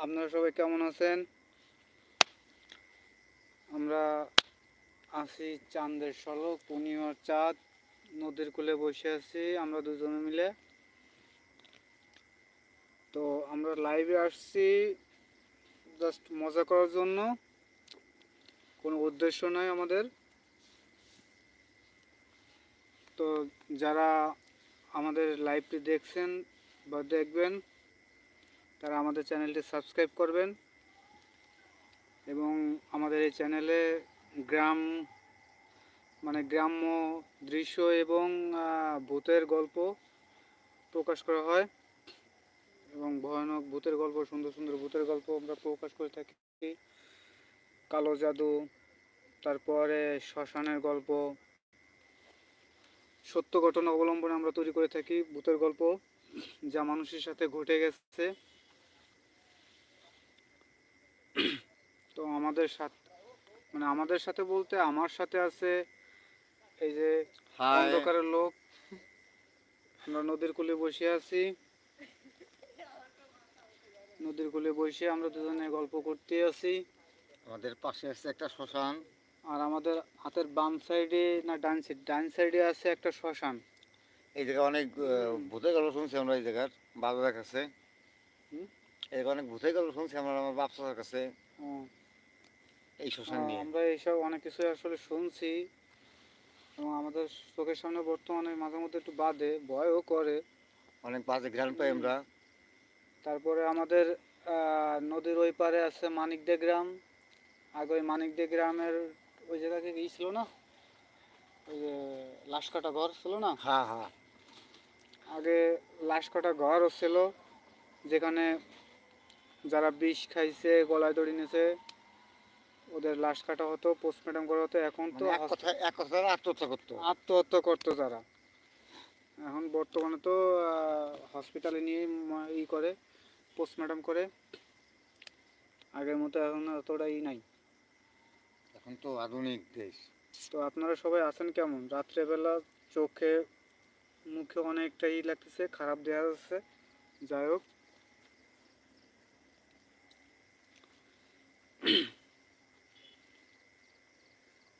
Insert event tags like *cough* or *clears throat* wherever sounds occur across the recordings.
আপনারা সবাই কেমন আছেন? আমরা আছি চাঁদের সলক পূর্ণিমার চাঁদ, নদীর কূলে বসে আছি আমরা দুজনে মিলে। তো আমরা লাইভে আসছি জাস্ট মজা করার জন্য। কোনো উদ্দেশ্য নয় আমাদের। তো যারা আমাদের লাইভটি দেখছেন বা দেখবেন তারা আমাদের চ্যানেলটি সাবস্ক্রাইব করবেন এবং আমাদের এই চ্যানেলে গ্রাম মানে গ্রাম্য দৃশ্য এবং ভূতের গল্প প্রকাশ করা হয় এবং ভয়ানক ভূতের গল্প, সুন্দর সুন্দর ভূতের গল্প আমরা প্রকাশ করে থাকি। কালো জাদু, তারপরে শ্মশানের গল্প, সত্য ঘটনা অবলম্বনে আমরা তৈরি করে থাকি ভূতের গল্প, যা মানুষের সাথে ঘটে গেছে। তো আমাদের সাথে মানে আমাদের সাথে বলতে আমার সাথে আছে এই যে অন্ধকারের লোক। আমরা নদীর কূলে বসে আছি। নদীর কূলে বসে আমরা দুজনে গল্প করতে আছি। আমাদের পাশে আছে একটা শ্মশান। আর আমাদের হাতের বাম সাইডে না ডান সাইড ডান সাইডে আছে একটা শ্মশান। এই জায়গায় অনেক ভূতের গল্প শুনছি আমরা এই জায়গার বাবার কাছে। এই অনেক ভূতের গল্প শুনছি আমরা আমার বাপ চাচার কাছে। এই শ্মশান নিয়ে আমরা এইসব অনেক কিছু আসলে শুনছি এবং আমাদের চোখের সামনে বর্তমানে মাঝে মধ্যে একটু বাদে ভয়ও করে। অনেক বাজে গ্রাম পাই আমরা। তারপরে আমাদের নদীর ওই পারে আছে মানিকদে গ্রাম। আগে ওই মানিকদে গ্রামের ওই জায়গাকে কি ছিল না? ওই যে লাশ কাটা ঘর ছিল না? হ্যাঁ হ্যাঁ। আগে লাশ কাটা ঘরও ছিল যেখানে যারা বিষ খাইছে গলায় দড়ি নিয়েছে ওদের লাশ কাটা হতো পোস্টমর্টম করা হতো এখন তো মানে এক কথা এক কথা আত্মহত্যা করতো। আত্মহত্যা করতো তারা। এখন বর্তমানে তো হসপিটালে নিয়ে ই করে পোস্টমর্টম করে। আগের মতো এখন অতটাই নাই। এখন তো আধুনিক দেশ। তো আপনারা সবাই আছেন কেমন? রাত্রেবেলা চোখে মুখে অনেকটাই লাগতেছে খারাপ দেওয়া যাচ্ছে যাই হোক।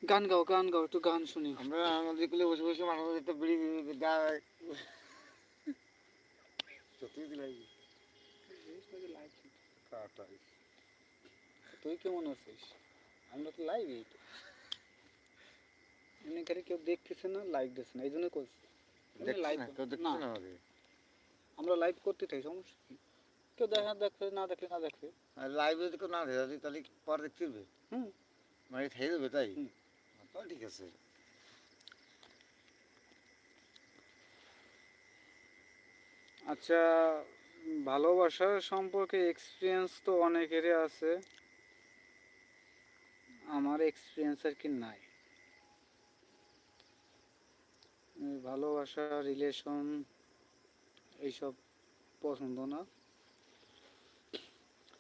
গান গাও গান গাও একটু গান শুনি। আমরা নদী কুলে বসে বসে মানুষ একটা বিড়ি দেয় সত্যি দিলাই তুই কেমন আছিস? আমরা তো লাইভ এই তো। এমনি করে কেউ দেখতেছে না লাইক দিচ্ছে না এই জন্য করছি না আমাদের আমরা লাইভ করতে থাকি সমস্যা কি? কেউ দেখা দেখবে না দেখলে না দেখবে লাইভে যদি কেউ না দেখে তাহলে পরে দেখতে হুম। মানে খেয়ে দেবে তাই? ঠিক আছে। আচ্ছা ভালোবাসার সম্পর্কে এক্সপিরিয়েন্স তো অনেকেরই আছে। আমার এক্সপিরিয়েন্স আর কি নাই। ভালোবাসা রিলেশন এইসব পছন্দ না।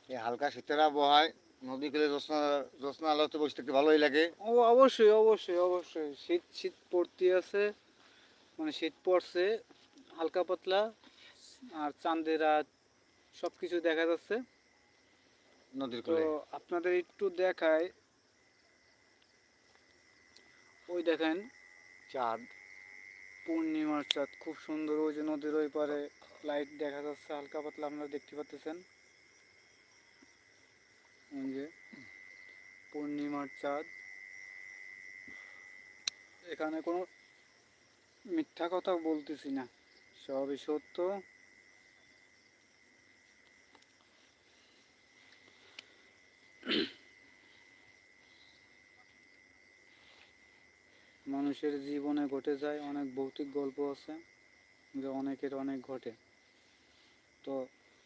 এই হালকা শীতের আবহাওয়ায় নদী কুলে জ্যোৎস্না জ্যোৎস্না আলোতে বসে থাকতে ভালোই লাগে। ও অবশ্যই অবশ্যই অবশ্যই। শীত শীত পড়তে আছে মানে শীত পড়ছে হালকা পাতলা আর চাঁদের রাত সব কিছু দেখা যাচ্ছে। নদীর তো আপনাদের একটু দেখায় ওই দেখেন চাঁদ পূর্ণিমার চাঁদ খুব সুন্দর ওই যে নদীর ওই পারে লাইট দেখা যাচ্ছে হালকা পাতলা আপনারা দেখতে পাচ্ছেন। এই যে পূর্ণিমার চাঁদ। এখানে কোনো মিথ্যা কথা বলতেছি না, সবই সত্য। মানুষের জীবনে ঘটে যায় অনেক ভৌতিক গল্প আছে, যে অনেকের অনেক ঘটে। তো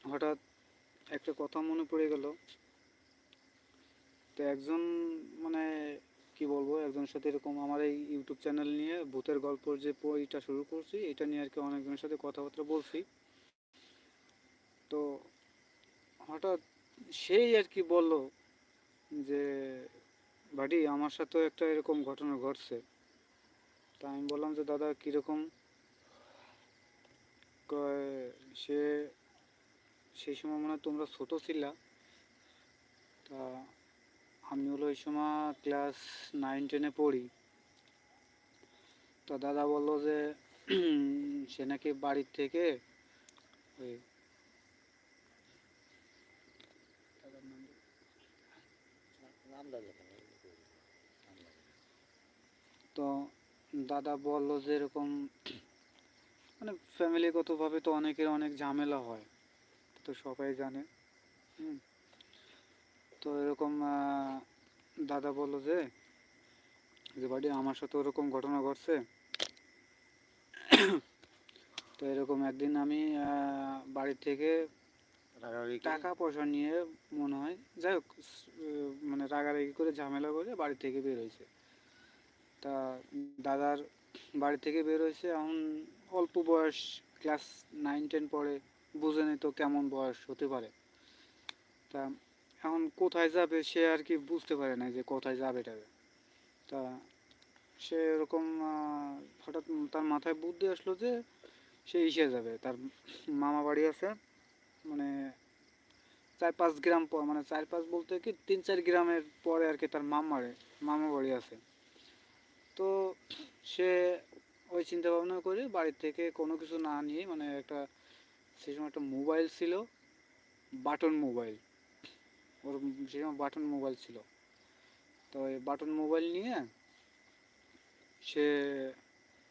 হঠাৎ একটা কথা মনে পড়ে গেল তো একজন মানে কি বলব, একজনের সাথে এরকম আমার এই ইউটিউব চ্যানেল নিয়ে ভূতের গল্পর যে বইটা শুরু করছি, এটা নিয়ে আর কি অনেকজনের সাথে কথাবার্তা বলছি। তো হঠাৎ সেই আর কি বলল যে, বাড়ি, আমার সাথেও একটা এরকম ঘটনা ঘটছে। তা আমি বললাম যে, দাদা, কীরকম? সে সেই সময় মনে হয় তোমরা ছোটো ছিলা। তা আমি হলো ওই সময় ক্লাস নাইন টেনে পড়ি তো দাদা বলল যে সে নাকি বাড়ির থেকে ওই? তো দাদা বলল যে এরকম মানে ফ্যামিলিগতভাবে তো অনেকের অনেক ঝামেলা হয়, তো সবাই জানে, হুম। তো এরকম দাদা বলল যে যে বাড়ি আমার সাথে ওরকম ঘটনা ঘটছে। তো এরকম একদিন আমি বাড়ি থেকে টাকা পয়সা নিয়ে মনে হয় যাই হোক মানে রাগারাগি করে ঝামেলা করে বাড়ি থেকে বের হয়েছে। তা দাদার বাড়ি থেকে বের হয়েছে এখন অল্প বয়স ক্লাস নাইন টেন পড়ে বুঝেনি তো কেমন বয়স হতে পারে। তা এখন কোথায় যাবে সে আর কি বুঝতে পারে না যে কোথায় যাবে টাবে তা সে এরকম হঠাৎ তার মাথায় বুদ্ধি আসলো যে সে ইসে যাবে। তার মামা বাড়ি আছে মানে চার পাঁচ গ্রাম পর মানে চার পাঁচ বলতে কি তিন চার গ্রামের পরে আর কি তার মামারে মামা বাড়ি আছে। তো সে ওই চিন্তা ভাবনা করে বাড়ির থেকে কোনো কিছু না নিয়ে মানে একটা সেই সময় একটা মোবাইল ছিল, বাটন মোবাইল। ওর সময় বাটন মোবাইল ছিল। তো এই বাটন মোবাইল নিয়ে সে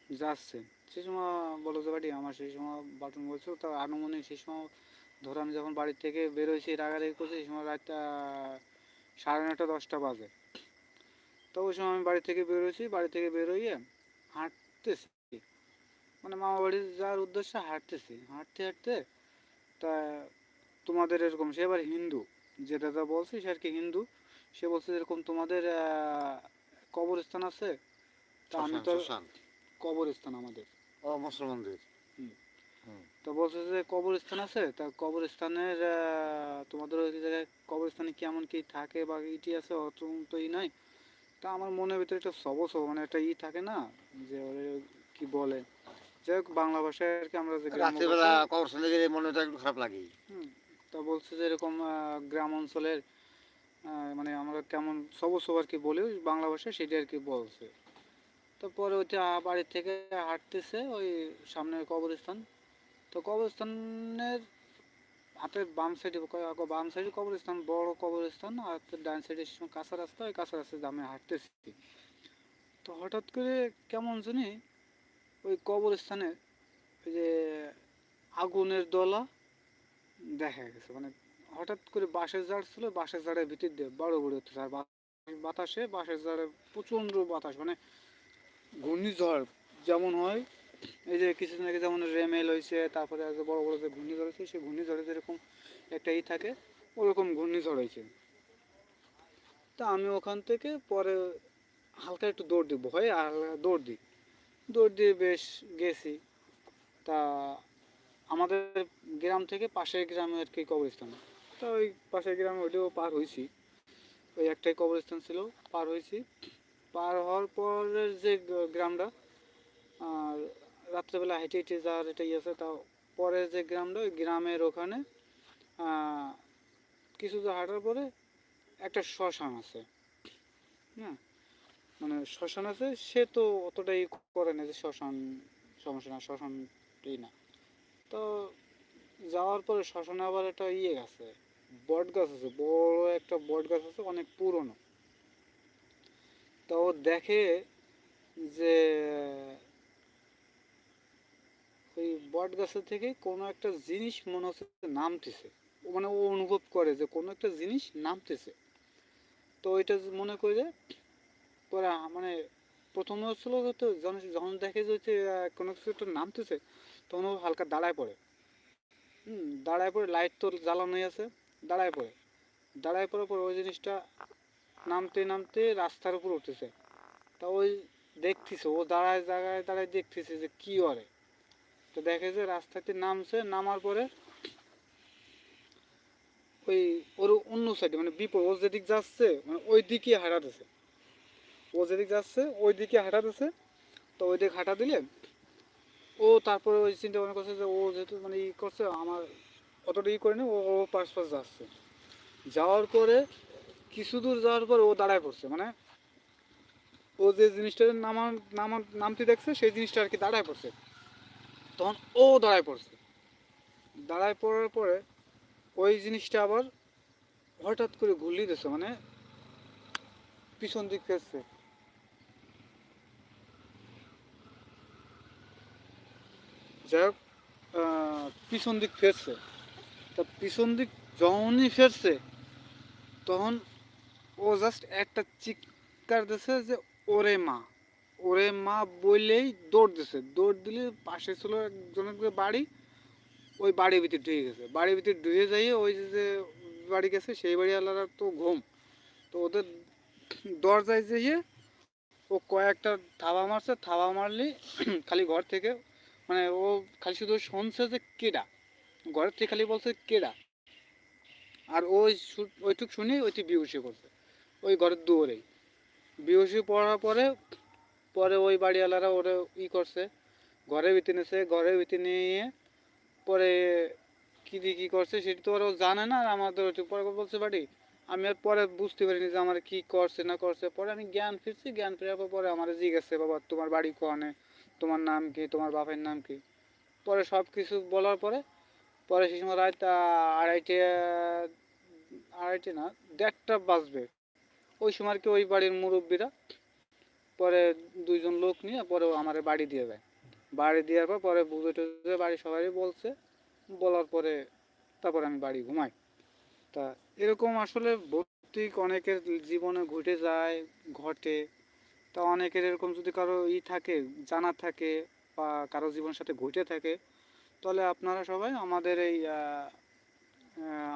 যাচ্ছে। সেই সময় বলো যে বাড়ি আমার সেই সময় বাটন মোবাইল ছিল তো আনুমানিক সেই সময় ধরো আমি যখন বাড়ির থেকে বেরোইছি, রাগারাগি করছি, সেই সময় রাতটা সাড়ে নটা দশটা বাজে। তো ওই সময় আমি বাড়ি থেকে বেরোইছি, বাড়ি থেকে বেরোইয়ে হাঁটতেছি। মানে মামা বাড়ি যাওয়ার উদ্দেশ্যে হাঁটতেছি। হাঁটতে হাঁটতে তা তোমাদের এরকম, সে এবার হিন্দু। যে দাদা বলছে সে আর কি হিন্দু সে বলছে এরকম তোমাদের কবরস্থান আছে তা আমি তো কবরস্থান আমাদের। ও মুসলমানদের। তো বলছে যে কবরস্থান আছে তা কবরস্থানের তোমাদের ওই জায়গায় কবরস্থানে কেমন কি থাকে বা ইটি আছে অত তো ই নাই? তা আমার মনের ভিতরে একটা সবস মানে একটা ই থাকে না যে ওরে কি বলে? যাই হোক বাংলা ভাষায় আর কি আমরা যে রাত্রিবেলা কবরস্থানে গেলে মনটা একটু খারাপ লাগে তা বলছে যে এরকম গ্রাম অঞ্চলের মানে আমরা কেমন সবস আর কি বলি বাংলা ভাষায় সেটা আর কি বলছে। তারপরে ওইটা বাড়ির থেকে হাঁটতেছে ওই সামনে কবরস্থান। তো কবরস্থানের হাতের বাম সাইডে বাম সাইডে কবরস্থান, বড় কবরস্থান, আর ডান সাইডে কাঁচা রাস্তা, ওই কাঁচা রাস্তায় দামে হাঁটতেছি। তো হঠাৎ করে কেমন জানি ওই কবরস্থানে ওই যে আগুনের দলা দেখা গেছে। মানে হঠাৎ করে বাঁশের ঝাড় ছিল, বাঁশের ঝাড়ের ভিতর দিয়ে বড় বড় হচ্ছে। আর বাতাসে বাঁশের ঝাড়ে প্রচণ্ড বাতাস মানে ঘূর্ণিঝড় যেমন হয়, এই যে কিছুদিন আগে যেমন রেমেল হয়েছে, তারপরে বড় বড় যে ঘূর্ণিঝড় হয়েছে, সেই ঘূর্ণিঝড়ে যেরকম একটা ই থাকে, ওরকম ঘূর্ণিঝড় হয়েছে। তা আমি ওখান থেকে পরে হালকা একটু দৌড় দিই ভয়ে আর দৌড় দিই। দৌড় দিয়ে বেশ গেছি। তা আমাদের গ্রাম থেকে পাশের গ্রামে আর কি কবরস্থান। তো ওই পাশের গ্রামে ওইটাও পার হয়েছি ওই একটাই কবরস্থান ছিল, পার হয়েছি পার হওয়ার পরের যে গ্রামটা, আর রাত্রেবেলা হেঁটে হেঁটে যাওয়ার এটাই আছে, তা পরের যে গ্রামটা, ওই গ্রামের ওখানে কিছু দূর হাঁটার পরে একটা শ্মশান আছে। হ্যাঁ মানে শ্মশান আছে, সে তো অতটাই করে না যে শ্মশান, সমস্যা না শ্মশানটাই না। তো যাওয়ার পরে শ্মশানে আবার একটা ইয়ে আছে, বট গাছ আছে, বড় একটা বট গাছ আছে, অনেক পুরনো। তো ও দেখে যে ওই বট গাছের থেকে কোনো একটা জিনিস মনে হচ্ছে নামতেছে। মানে ও অনুভব করে যে কোনো একটা জিনিস নামতেছে। তো ওইটা মনে করে যে পরে মানে প্রথমে হচ্ছিল তো যখন যখন দেখে যে কোনো কিছু একটা নামতেছে। তখন হালকা দাঁড়ায় পড়ে। হুম, দাঁড়ায় পড়ে লাইট তো জ্বালানোই আছে, দাঁড়ায় পড়ে। দাঁড়ায় পড়ার পর ওই জিনিসটা নামতে নামতে রাস্তার উপর উঠতেছে। তা ওই দেখতেছে, ও দাঁড়ায় দাঁড়ায় দাঁড়ায় দেখতেছে যে কি করে। তো দেখে যে রাস্তাতে নামছে, নামার পরে ওই ওর অন্য সাইডে মানে বিপরীত, ও যেদিক যাচ্ছে মানে ওই দিকে হাঁটাতেছে। ও যেদিক যাচ্ছে, ওই দিকে হাঁটাতেছে, তো ওই দিকে হাঁটা দিলে ও তারপরে ওই চিন্তা ভাবনা করছে যে ও যেহেতু মানে ই করছে, আমার অতটা ই করে নি ও ও পাশ পাশ যাচ্ছে। যাওয়ার পরে, কিছু দূর যাওয়ার পর ও দাঁড়ায় পড়ছে মানে ও যে জিনিসটা নামা নামা নামতে দেখছে, সেই জিনিসটা আর কি দাঁড়ায় পড়ছে। তখন ও দাঁড়ায় পড়ছে। দাঁড়ায় পড়ার পরে ওই জিনিসটা আবার হঠাৎ করে ঘুরলি দিছে মানে পিছন দিক ফেরছে। যাই হোক পিছন দিক ফেরছে। তা পিছন দিক যখনই ফেরছে, তখন ও জাস্ট একটা চিৎকার দিছে যে, ওরে মা। ওরে মা বললেই দৌড় দিছে। দৌড় দিলে পাশে ছিল একজনের বাড়ি, ওই বাড়ির ভিতরে ঢুকে গেছে। বাড়ির ভিতরে ঢুকে যাইয়ে ওই যে বাড়ি গেছে, সেই বাড়িওয়ালারা তো ঘুম। তো ওদের দরজায় যেয়ে ও কয়েকটা থাবা মারছে। থাবা মারলি খালি ঘর থেকে মানে ও খালি শুধু শুনছে যে কেডা? ঘরের থেকে খালি বলছে কেডা? আর ওই ওইটুক শুনে ওইটি বিহুসি করছে। ওই ঘরের দুয়ারেই। বিহুসি পড়ার পরে পরে ওই বাড়িওয়ালারা ওরা ই করছে। ঘরের ভিতরে নিয়েছে ঘরের ভিতরে নিয়ে পরে কি দিয়ে কী করছে সেটা তো ওরা জানে না আর আমাদের হচ্ছে পরে বলছে, বাড়ি, আমি আর পরে বুঝতে পারিনি যে আমার কি করছে না করছে। পরে আমি জ্ঞান ফিরছি, জ্ঞান ফেরার পরে আমার জিজ্ঞাসা, বাবা, তোমার বাড়ি কোয়ানে তোমার নাম কি? তোমার বাপের নাম কি? পরে সব কিছু বলার পরে পরে সেই সময় রাত আড়াইটে আড়াইটে না, দেড়টা বাজবে। ওই সময় কি ওই বাড়ির মুরব্বীরা, পরে দুইজন লোক নিয়ে পরে আমার বাড়ি দিয়ে যায় বাড়ি দেওয়ার পর পরে বুঝে টুঝে বাড়ি সবাই বলছে। বলার পরে তারপরে আমি বাড়ি ঘুমাই। তা এরকম আসলে ভৌতিক অনেকের জীবনে ঘটে যায়, ঘটে। তা অনেকের এরকম যদি কারও ই থাকে জানা থাকে বা কারও জীবনের সাথে ঘটে থাকে, তাহলে আপনারা সবাই আমাদের এই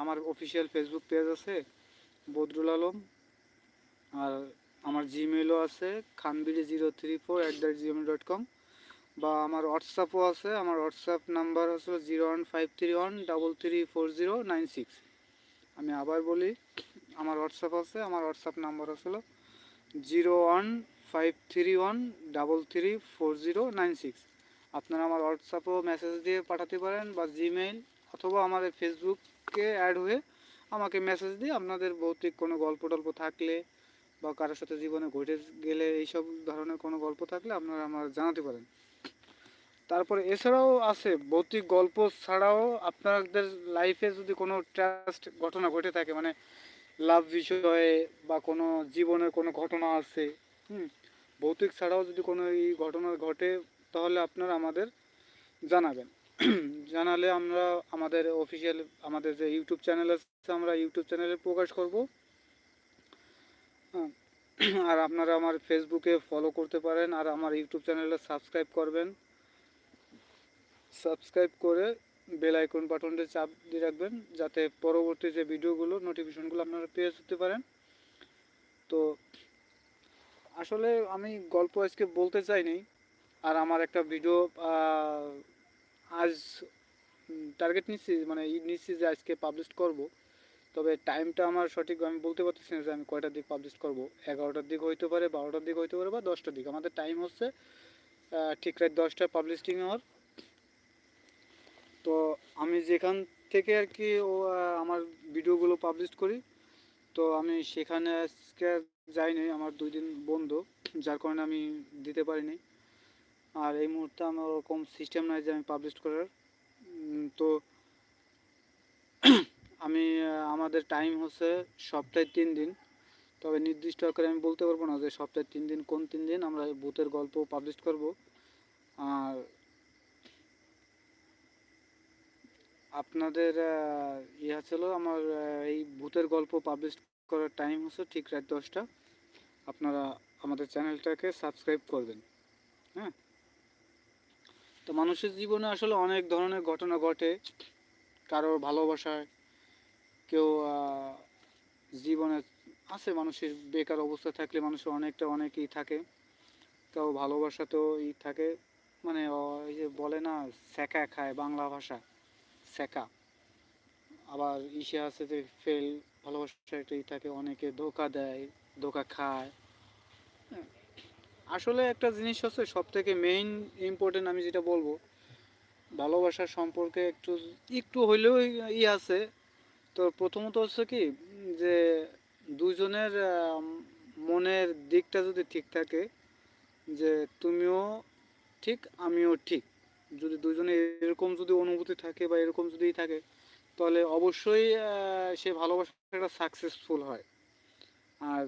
আমার অফিসিয়াল ফেসবুক পেজ আছে, বদরুল আলম। আর আমার জিমেলও আছে খানবিড়ি zero three four at the gmail dot com বা আমার হোয়াটসঅ্যাপও আছে, আমার হোয়াটসঅ্যাপ নাম্বার হচ্ছে zero one five three one double three four zero nine six আমি আবার বলি, আমার হোয়াটসঅ্যাপ আছে, আমার হোয়াটসঅ্যাপ নাম্বার হচ্ছিল zero one five three one double three four zero nine six আপনারা আমার হোয়াটসঅ্যাপেও মেসেজ দিয়ে পাঠাতে পারেন বা জিমেইল অথবা আমাদের ফেসবুকে অ্যাড হয়ে আমাকে মেসেজ দিয়ে আপনাদের ভৌতিক কোনো গল্প টল্প থাকলে বা কারোর সাথে জীবনে ঘটে গেলে এইসব ধরনের কোনো গল্প থাকলে আপনারা আমার জানাতে পারেন। তারপরে এছাড়াও আছে ভৌতিক গল্প ছাড়াও আপনাদের লাইফে যদি কোনো ট্রাস্ট ঘটনা ঘটে থাকে মানে লাভ বিষয়ে বা কোনো জীবনের কোনো ঘটনা আছে হুম। ভৌতিক ছাড়াও যদি কোনো এই ঘটনা ঘটে, তাহলে আপনারা আমাদের জানাবেন। *clears throat* জানালে আমরা আমাদের অফিসিয়াল আমাদের যে ইউটিউব চ্যানেল আছে, আমরা ইউটিউব চ্যানেলে প্রকাশ করব। *clears throat* আর আপনারা আমার ফেসবুকে ফলো করতে পারেন, আর আমার ইউটিউব চ্যানেলে সাবস্ক্রাইব করবেন। সাবস্ক্রাইব করে বেল আইকন বাটনটা চাপ দিয়ে রাখবেন, যাতে পরবর্তী যে ভিডিওগুলো নোটিফিকেশনগুলো আপনারা পেয়ে যেতে পারেন। তো আসলে আমি গল্প আজকে বলতে চাইনি, আর আমার একটা ভিডিও আজ টার্গেট নিচ্ছি মানে ই নিচ্ছি যে আজকে পাবলিশ করব। তবে টাইমটা আমার সঠিক আমি বলতে পারতেছি না যে আমি কয়টার দিক পাবলিশ করব। এগারোটার দিক হইতে পারে, বারোটার দিক হইতে পারে বা দশটার দিক। আমাদের টাইম হচ্ছে ঠিক রাত দশটা পাবলিশিং হওয়ার তো আমি যেখান থেকে আর কি ও আমার ভিডিওগুলো পাবলিশ করি, তো আমি সেখানে আজকে যাইনি আমার দুই দিন বন্ধ, যার কারণে আমি দিতে পারিনি। আর এই মুহূর্তে আমার ওরকম সিস্টেম নাই যে আমি পাবলিশ করার। তো *clears throat* আমি আমাদের টাইম হচ্ছে সপ্তাহে তিন দিন। তবে নির্দিষ্ট আকারে আমি বলতে পারব না যে সপ্তাহে তিন দিন, কোন তিন দিন আমরা ভূতের গল্প পাবলিশ করব। আর আপনাদের ইয়া ছিল আমার এই ভূতের গল্প পাবলিশ করার টাইম হচ্ছে ঠিক রাত দশটা। আপনারা আমাদের চ্যানেলটাকে সাবস্ক্রাইব করবেন। হ্যাঁ? তো মানুষের জীবনে আসলে অনেক ধরনের ঘটনা ঘটে। কারোর ভালোবাসায়, কেউ জীবনে আছে মানুষের বেকার অবস্থা থাকলে মানুষের অনেকটা অনেকেই থাকে। কেউ ভালোবাসাতেও ই থাকে। মানে ওই যে বলে না সেকা খায় বাংলা ভাষা। সেকা আবার ইসে আছে যে ফেল ভালোবাসা একটা থাকে অনেকে ধোকা দেয়, ধোকা খায়। আসলে একটা জিনিস হচ্ছে সব থেকে মেইন ইম্পর্টেন্ট আমি যেটা বলব ভালোবাসার সম্পর্কে একটু একটু হইলেও ই আছে তো প্রথমত হচ্ছে কি, যে দুজনের মনের দিকটা যদি ঠিক থাকে, যে তুমিও ঠিক, আমিও ঠিক যদি দুজনে এরকম যদি অনুভূতি থাকে বা এরকম যদি থাকে তাহলে অবশ্যই সে ভালোবাসাটা সাকসেসফুল হয়। আর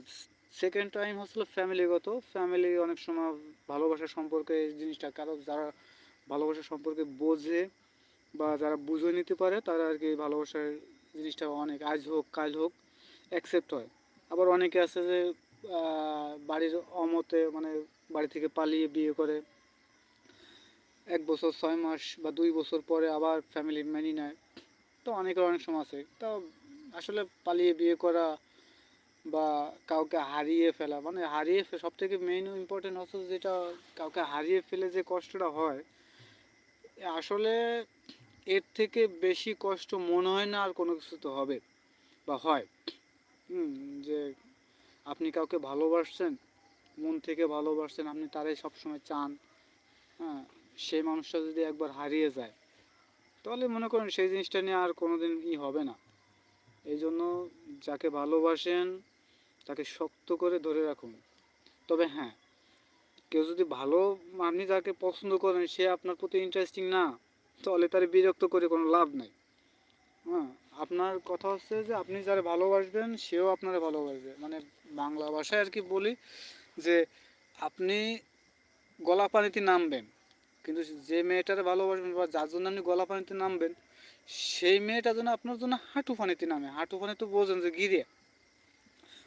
সেকেন্ড টাইম হচ্ছিল ফ্যামিলিগত ফ্যামিলি অনেক সময় ভালোবাসা সম্পর্কে জিনিসটা কারও যারা ভালোবাসা সম্পর্কে বোঝে বা যারা বুঝে নিতে পারে, তারা আর কি ভালোবাসার জিনিসটা অনেক আজ হোক, কাল হোক অ্যাকসেপ্ট হয়। আবার অনেকে আছে যে বাড়ির অমতে মানে বাড়ি থেকে পালিয়ে বিয়ে করে। এক বছর ছয় মাস বা দুই বছর পরে আবার ফ্যামিলি মেনে নেয়। তো অনেকের অনেক সময় আছে। তো আসলে পালিয়ে বিয়ে করা বা কাউকে হারিয়ে ফেলা মানে হারিয়ে সব থেকে মেইন ইম্পর্টেন্ট হচ্ছে যেটা কাউকে হারিয়ে ফেলে যে কষ্টটা হয়, আসলে এর থেকে বেশি কষ্ট মনে হয় না আর কোনো কিছু তো হবে বা হয়। যে আপনি কাউকে ভালোবাসছেন, মন থেকে ভালোবাসছেন, আপনি তারাই সবসময় চান হ্যাঁ সেই মানুষটা যদি একবার হারিয়ে যায় তাহলে মনে করেন সেই জিনিসটা নিয়ে আর কোনোদিন ই হবে না। এই জন্য যাকে ভালোবাসেন, তাকে শক্ত করে ধরে রাখুন। তবে হ্যাঁ কেউ যদি ভালো আপনি যাকে পছন্দ করেন, সে আপনার প্রতি ইন্টারেস্টিং না, তাহলে তার বিরক্ত করে কোনো লাভ নাই। হ্যাঁ আপনার কথা হচ্ছে যে আপনি যারা ভালোবাসবেন, সেও আপনারা ভালোবাসবে। মানে বাংলা ভাষায় আর কি বলি যে, আপনি গলা পানিতে নামবেন। কিন্তু যে মেয়েটারে ভালোবাসবেন বা যার জন্য আপনি গলা পানিতে নামবেন, সেই মেয়েটা যেন আপনার জন্য হাঁটু পানিতে নামে। হাঁটু পানি তো বোঝেন যে গিরে,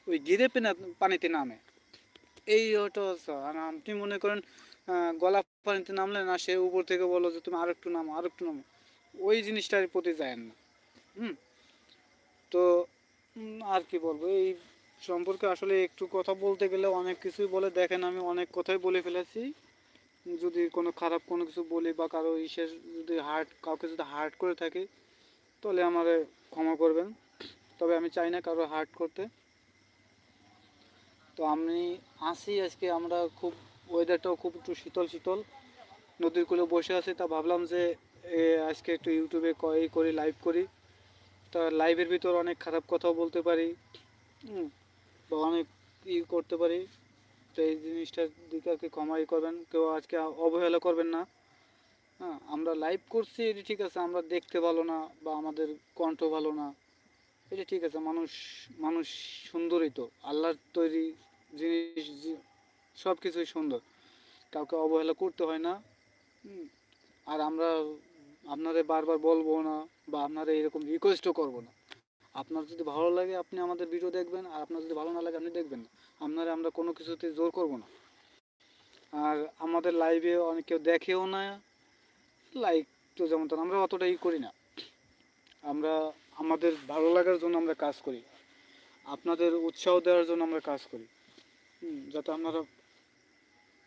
ওই গিরে পেনা- পানিতে নামে। এই ওটা আপনি মনে করেন গলা পানিতে নামলে না, সে উপর থেকে বলো যে তুমি আরেকটু নামো আরেকটু নামো। ওই জিনিসটার প্রতি যায় না। হুম? তো আর কি বলব? এই সম্পর্কে আসলে একটু কথা বলতে গেলে অনেক কিছুই বলে দেখেন, আমি অনেক কথাই বলে ফেলেছি। যদি কোনো খারাপ কোনো কিছু বলি বা কারও ইসের যদি হার্ট কাউকে যদি হার্ট করে থাকি, তাহলে আমারে ক্ষমা করবেন। তবে আমি চাই না কারও হার্ট করতে। তো আমি আসি আজকে, আমরা খুব ওয়েদারটাও খুব একটু শীতল শীতল। নদীর কূলে বসে আছি, তা ভাবলাম যে আজকে একটু ইউটিউবে ক- এই করি লাইভ করি। তা লাইভের ভিতর অনেক খারাপ কথাও বলতে পারি। বা অনেক ই করতে পারি। তো এই জিনিসটার দিকে আর কি ক্ষমাই করবেন, কেউ আজকে অবহেলা করবেন না। হ্যাঁ আমরা লাইভ করছি এটি ঠিক আছে, আমরা দেখতে ভালো না বা আমাদের কণ্ঠ ভালো না এটা ঠিক আছে, মানুষ মানুষ সুন্দরই তো। আল্লাহর তৈরি জিনিস সব কিছুই সুন্দর। কাউকে অবহেলা করতে হয় না আর আমরা আপনাদের বারবার বলব না বা আপনারা এরকম রিকোয়েস্টও করব না। আপনার যদি ভালো লাগে, আপনি আমাদের ভিডিও দেখবেন, আর আপনার যদি ভালো না লাগে, আপনি দেখবেন না। আপনারা আমরা কোনো কিছুতে জোর করব না। আর আমাদের লাইভে অনেক কেউ দেখেও না লাইক তো যেমন তেমন আমরা অতটাই করি না। আমরা, আমাদের ভালো লাগার জন্য আমরা কাজ করি। আপনাদের উৎসাহ দেওয়ার জন্য আমরা কাজ করি। যাতে আপনারা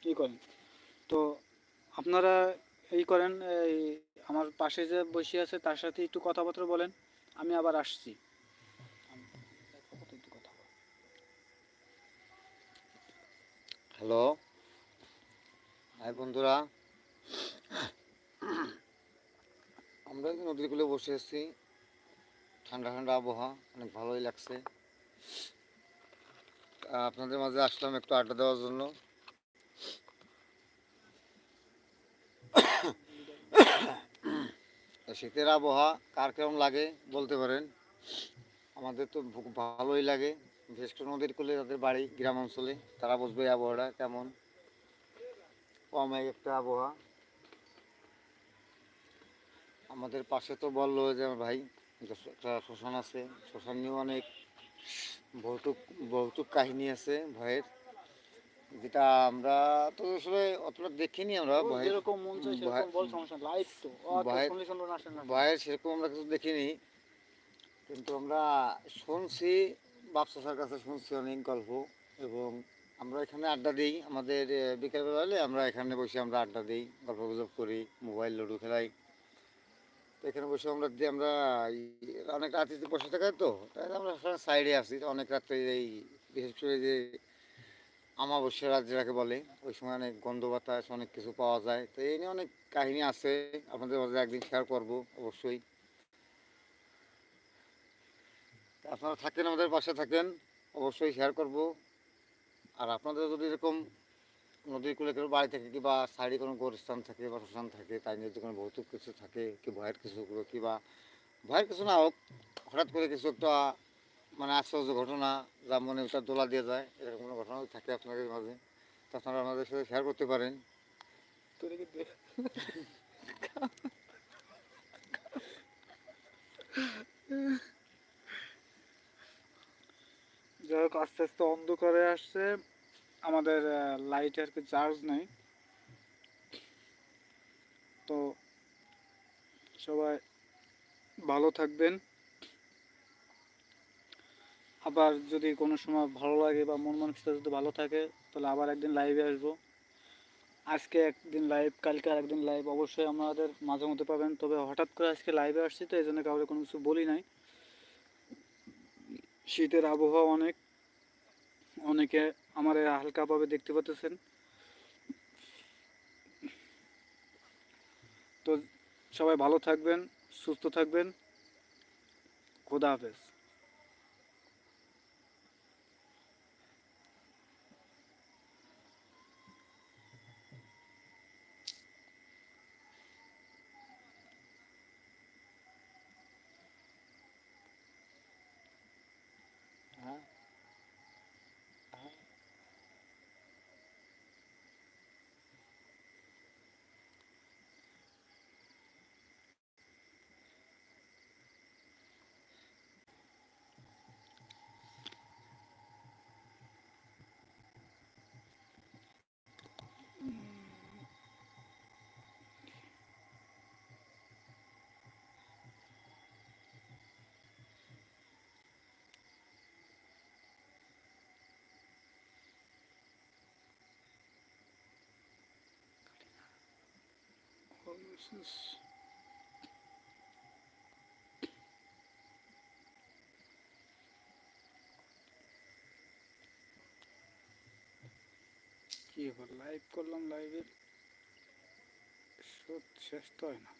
ই করেন। তো আপনারা এই করেন, এই আমার পাশে যে বসে আছে তার সাথে একটু কথাবার্তা বলেন, আমি আবার আসছি একটু কথা বল। হ্যালো। হাই বন্ধুরা। আমরা নদীর কূলে বসে আছি। ঠান্ডা ঠান্ডা আবহাওয়া, অনেক ভালোই লাগছে। আপনাদের মাঝে আসলাম একটু আড্ডা দেওয়ার জন্য। *coughs* শীতের আবহাওয়া কার কেমন লাগে বলতে পারেন? আমাদের তো ভালোই লাগে। বিশেষ করে নদীর কূলে তাদের বাড়ি গ্রাম অঞ্চলে তারা বুঝবে আবহাওয়াটা কেমন। কম একটা আবহাওয়া। আমাদের পাশে তো বলল যে আমার ভাই একটা শ্মশান আছে। শ্মশান নিয়েও অনেক ভৌতুক ভৌতুক কাহিনী আছে ভয়ের। যেটা আমরা তো আসলে অতটা দেখিনি আমরা। ভয়ের সেরকম আমরা কিছু দেখিনি। কিন্তু আমরা শুনছি বাপসার কাছে শুনছি অনেক গল্প এবং আমরা এখানে আড্ডা দিই। আমাদের বিকেলবেলা হলে আমরা এখানে বসে আমরা আড্ডা দিই গল্প গুজব করি, মোবাইল লুডো খেলাই। তো এখানে বসে আমরা দি- আমরা অনেক রাত্রিতে বসে থাকাই তো, তাই আমরা সাইডে আসি অনেক রাত্রে এই, বিশেষ করে যে আমাবস্যা রাত যেটাকে বলে, ওই সময় অনেক গন্ধ বাতাস, অনেক কিছু পাওয়া যায়। তো এই নিয়ে অনেক কাহিনী আছে, আপনাদের মাঝে একদিন শেয়ার করব, অবশ্যই তা আপনারা থাকেন, আমাদের পাশে থাকেন, অবশ্যই শেয়ার করব। আর আপনাদের যদি এরকম নদীর কূলে কেউ বাড়ি থাকে কিংবা সাইডে কোনো গোরস্থান থাকে বা শ্মশান থাকে তাই নিয়ে কোনো ভৌতিক কিছু থাকে, কি ভয়ের কিছু কিংবা ভয়ের কিছু না হোক, হঠাৎ করে কিছু একটা মানে আশ্চর্য ঘটনা যা মনে একটা দোলা দিয়ে যায়, এরকম কোনো ঘটনা থাকে আপনাদের মাঝে, তা আপনারা আমাদের সাথে শেয়ার করতে পারেন। তোর *laughs* কি দেখ যাই হোক আস্তে আস্তে অন্ধকারে আসছে। আমাদের লাইট আর কি চার্জ নেই। তো সবাই ভালো থাকবেন। আবার যদি কোনো সময় ভালো লাগে বা মন মানসিকতা যদি ভালো থাকে, তাহলে আবার একদিন লাইভে আসব। আজকে একদিন লাইভ কালকে আর একদিন লাইভ অবশ্যই আমাদের মাঝে মধ্যে পাবেন। তবে হঠাৎ করে আজকে লাইভে আসছি তো, এই জন্য কাউকে কোনো কিছু বলি নাই। শীতের আবহাওয়া অনেক। অনেকে আমার হালকাভাবে দেখতে পাচ্ছেন তো সবাই ভালো থাকবেন সুস্থ থাকবেন। খোদা হাফেজ হ্যাঁ কি এবার লাইভ করলাম লাইভে শেষ তো হয় না